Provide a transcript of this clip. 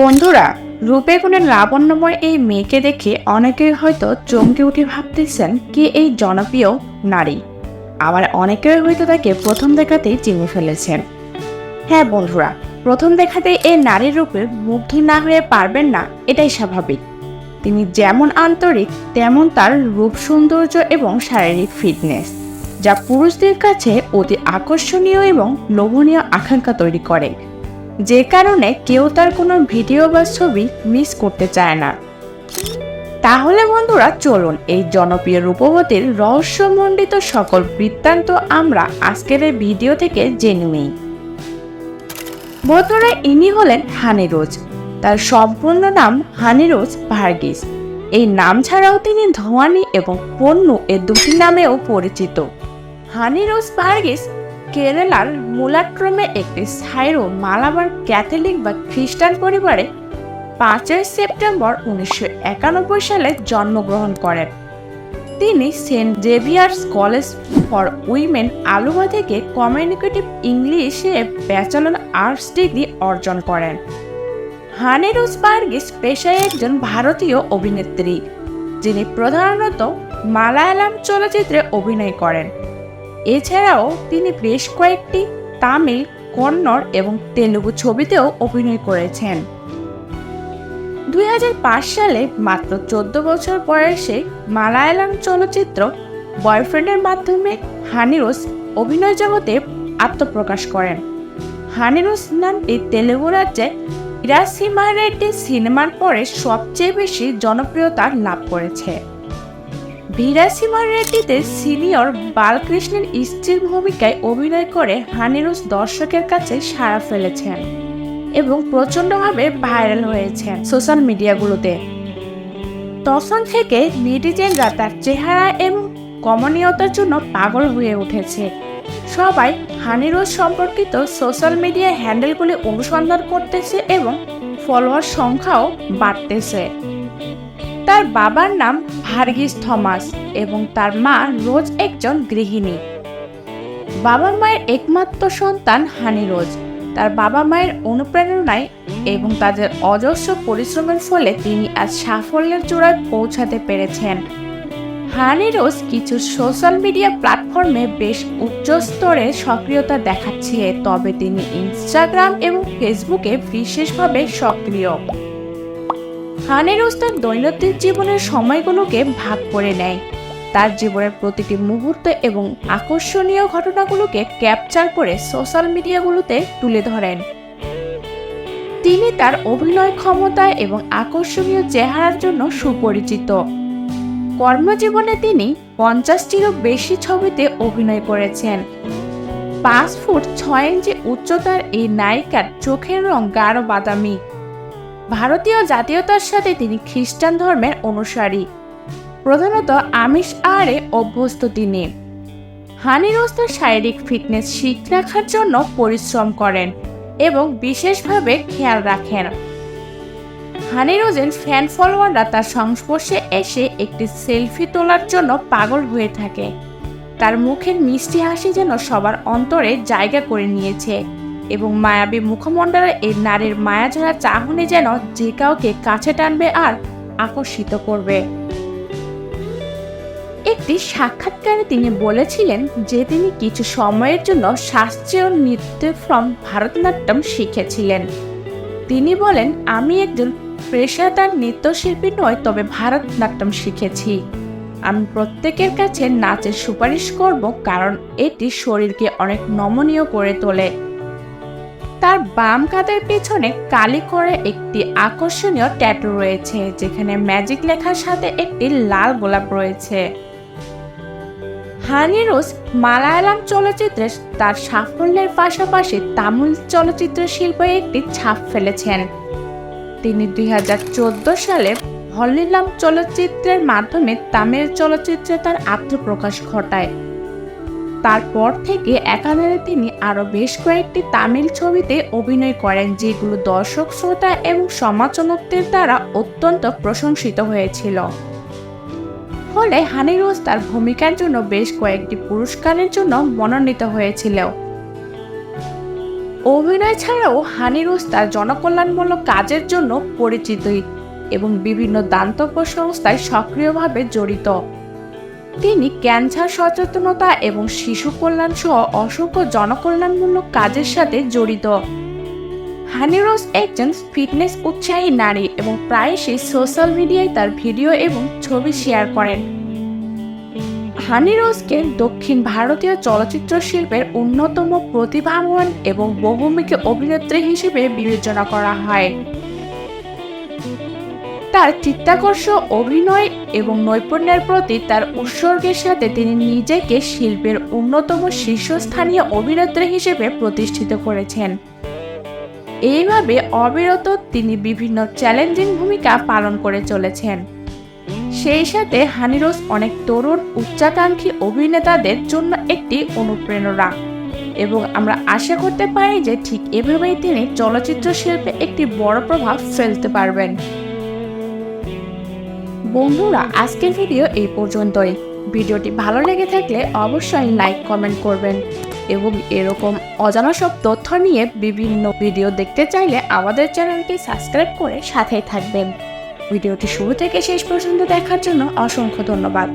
বন্ধুরা, রূপে গুণের লাবণ্যময় এই মেয়েকে দেখে অনেকেই হয়তো চমকে উঠে ভাবতেছেন কে এই জনপ্রিয় নারী। আবার অনেকেই হয়তো তাকে প্রথম দেখাতেই চিনে ফেলেছেন। হ্যাঁ বন্ধুরা, প্রথম দেখাতেই এই নারীর রূপে মুগ্ধ না হয়ে পারবেন না, এটাই স্বাভাবিক। তিনি যেমন আন্তরিক, তেমন তার রূপ সৌন্দর্য এবং শারীরিক ফিটনেস, যা পুরুষদের কাছে অতি আকর্ষণীয় এবং লোভনীয় আকাঙ্ক্ষা তৈরি করে। যে কারণে কেউ তার কোনো ভিডিও বা ছবি মিস করতে চায় না। তাহলে বন্ধুরা চলুন এই জনপ্রিয় রূপবতীর রহস্যমণ্ডিত সকল বৃত্তান্ত আমরা আজকের এই ভিডিও থেকে জেনে নিই। বন্ধুরা, ইনি হলেন হানিরোজ। তার সম্পূর্ণ নাম হানিরোজ ভার্গিস। এই নাম ছাড়াও তিনি ধোয়ানি এবং পণ্য এ দুটি নামেও পরিচিত। হানিরোজ ভার্গিস কেরালার মূলাক্রমে একটি সাইরো মালাবার ক্যাথলিক বা খ্রিস্টান পরিবারে পাঁচই সেপ্টেম্বর উনিশশো একানব্বই সালে জন্মগ্রহণ করেন। তিনি Saint Xavier's college for women Aluva থেকে কমিউনিকেটিভ ইংলিশে ব্যাচেলর আর্টস ডিগ্রি অর্জন করেন। হানি বার্গিস পেশায় একজন ভারতীয় অভিনেত্রী, যিনি প্রধানত মালায়ালাম চলচ্চিত্রে অভিনয় করেন। এছাড়াও তিনি বেশ কয়েকটি তামিল, কন্নড় এবং তেলুগু ছবিতেও অভিনয় করেছেন। দুই হাজার পাঁচ সালে মাত্র চোদ্দ বছর বয়সে মালায়ালাম চলচ্চিত্র বয়ফ্রেন্ডের মাধ্যমে হানিরোস অভিনয় জগতে আত্মপ্রকাশ করেন। হানিরোস নামটি তেলেগু রাজ্যে ইরাসিমা রেড্ডি সিনেমার পরে সবচেয়ে বেশি জনপ্রিয়তা লাভ করেছে। ভিরাসিমা রেড্ডিতে সিনিয়র বালকৃষ্ণের স্ত্রীর ভূমিকায় অভিনয় করে হানিরুস দর্শকের কাছে সাড়া ফেলেছেন এবং প্রচণ্ডভাবে ভাইরাল হয়েছেন সোশ্যাল মিডিয়াগুলোতে। তখন থেকে নেটিজেনরা তার চেহারা এবং কমনীয়তার জন্য পাগল হয়ে উঠেছে। সবাই হানিরোজ সম্পর্কিত সোশ্যাল মিডিয়া হ্যান্ডেলগুলি অনুসন্ধান করতেছে এবং ফলোয়ার সংখ্যাও বাড়তেছে। তার বাবার নাম ভার্গিস থমাস এবং তার মা রোজ একজন গৃহিণী। বাবা মায়ের একমাত্র সন্তান হানি রোজ। তার বাবা মায়ের অনুপ্রেরণায় এবং তাদের অজস্র পরিশ্রমের ফলে তিনি আজ সাফল্যের চূড়ায় পৌঁছাতে পেরেছেন। হানি রোজ কিছু সোশ্যাল মিডিয়া প্ল্যাটফর্মে বেশ উচ্চ স্তরে সক্রিয়তা দেখাচ্ছে, তবে তিনি ইনস্টাগ্রাম এবং ফেসবুকে বিশেষভাবে সক্রিয়। হানিরুজ তার দৈনন্দিন জীবনের সময়গুলোকে ভাগ করে নেয়। তার জীবনের প্রতিটি মুহূর্ত এবং আকর্ষণীয় ঘটনাগুলোকে ক্যাপচার করে সোশ্যাল মিডিয়াগুলোতে তুলে ধরেন। তিনি তার অভিনয় ক্ষমতা এবং আকর্ষণীয় চেহারার জন্য সুপরিচিত। কর্মজীবনে তিনি পঞ্চাশটিরও বেশি ছবিতে অভিনয় করেছেন। পাঁচ ফুট ছয় ইঞ্চি উচ্চতার এই নায়িকার চোখের রং গাঢ় বাদামি। ভারতীয় জাতীয়তার সাথে তিনি খ্রিস্টান ধর্মের অনুসারী। প্রধানত আমিষ আহারে অভ্যস্ত তিনি। হানি রোজ শারীরিক ফিটনেস ঠিক রাখার জন্য পরিশ্রম করেন এবং বিশেষভাবে খেয়াল রাখেন। হানি রোজের ফ্যান ফলোয়াররা তার সংস্পর্শে এসে একটি সেলফি তোলার জন্য পাগল হয়ে থাকে। তার মুখের মিষ্টি হাসি যেন সবার অন্তরে জায়গা করে নিয়েছে। এবং মায়াবী মুখমণ্ডলে এই নারীর মায়াঝাড়া চাহনি যেন যে কাউকে কাছে টানবে আর আকর্ষিত করবে। একটি সাক্ষাৎকারে তিনি বলেছিলেন যে তিনি কিছু সময়ের জন্য শাস্ত্রীয় নৃত্য ফ্রম ভারতনাট্যম শিখেছিলেন। তিনি বলেন, আমি একজন পেশাদার নৃত্যশিল্পী নয়, তবে ভারতনাট্যম শিখেছি। আমি প্রত্যেকের কাছে নাচের সুপারিশ করব, কারণ এটি শরীরকে অনেক নমনীয় করে তোলে। তার বাম কাঁধের পেছনে কালি করে একটি আকর্ষণীয় ট্যাটু রয়েছে, যেখানে ম্যাজিক লেখার সাথে একটি লাল গোলাপ রয়েছে। হানি রোজ মালায়ালাম চলচ্চিত্রে তার সাফল্যের পাশাপাশি তামিল চলচ্চিত্র শিল্পে একটি ছাপ ফেলেছেন। তিনি দুই হাজার চোদ্দ সালে হলিলাম চলচ্চিত্রের মাধ্যমে তামিল চলচ্চিত্রে তার আত্মপ্রকাশ ঘটায়। তারপর থেকে একাধারে তিনি আরও বেশ কয়েকটি তামিল ছবিতে অভিনয় করেন, যেগুলো দর্শক, শ্রোতা এবং সমালোচকদের দ্বারা অত্যন্ত প্রশংসিত হয়েছিল। ফলে হানি রোজ তার ভূমিকার জন্য বেশ কয়েকটি পুরস্কারের জন্য মনোনীত হয়েছিল। অভিনয় ছাড়াও হানি রোজ তার জনকল্যাণমূলক কাজের জন্য পরিচিত এবং বিভিন্ন দান্তব্য সংস্থায় সক্রিয়ভাবে জড়িত। তিনি ক্যান্সার সচেতনতা এবং শিশু কল্যাণ সহ অসংখ্য জনকল্যাণমূলক কাজের সাথে জড়িত। হানি রোজ একজন ফিটনেস উৎসাহী নারী এবং প্রায়শই সোশ্যাল মিডিয়ায় তার ভিডিও এবং ছবি শেয়ার করেন। হানি রোজকে দক্ষিণ ভারতীয় চলচ্চিত্র শিল্পের অন্যতম প্রতিভাবান এবং বহুমুখী অভিনেত্রী হিসেবে বিবেচনা করা হয়। তার চিত্তাকর্ষ, অভিনয় এবং নৈপুণ্যের প্রতি তার উৎসর্গের সাথে তিনি নিজেকে শিল্পের অন্যতম শীর্ষস্থানীয় অভিনেত্রী হিসেবে প্রতিষ্ঠিত করেছেন। এইভাবে অবিরত তিনি বিভিন্ন চ্যালেঞ্জিং ভূমিকা পালন করে চলেছেন। সেই সাথে হানিরোজ অনেক তরুণ, উচ্চাকাঙ্ক্ষী অভিনেতাদের জন্য একটি অনুপ্রেরণা এবং আমরা আশা করতে পারি যে ঠিক এভাবেই তিনি চলচ্চিত্র শিল্পে একটি বড় প্রভাব ফেলতে পারবেন। বন্ধুরা, আজকের ভিডিও এই পর্যন্তই। ভিডিওটি ভালো লেগে থাকলে অবশ্যই লাইক কমেন্ট করবেন এবং এরকম অজানা সব তথ্য নিয়ে বিভিন্ন ভিডিও দেখতে চাইলে আমাদের চ্যানেলটি সাবস্ক্রাইব করে সাথেই থাকবেন। ভিডিওটি শুরু থেকে শেষ পর্যন্ত দেখার জন্য অসংখ্য ধন্যবাদ।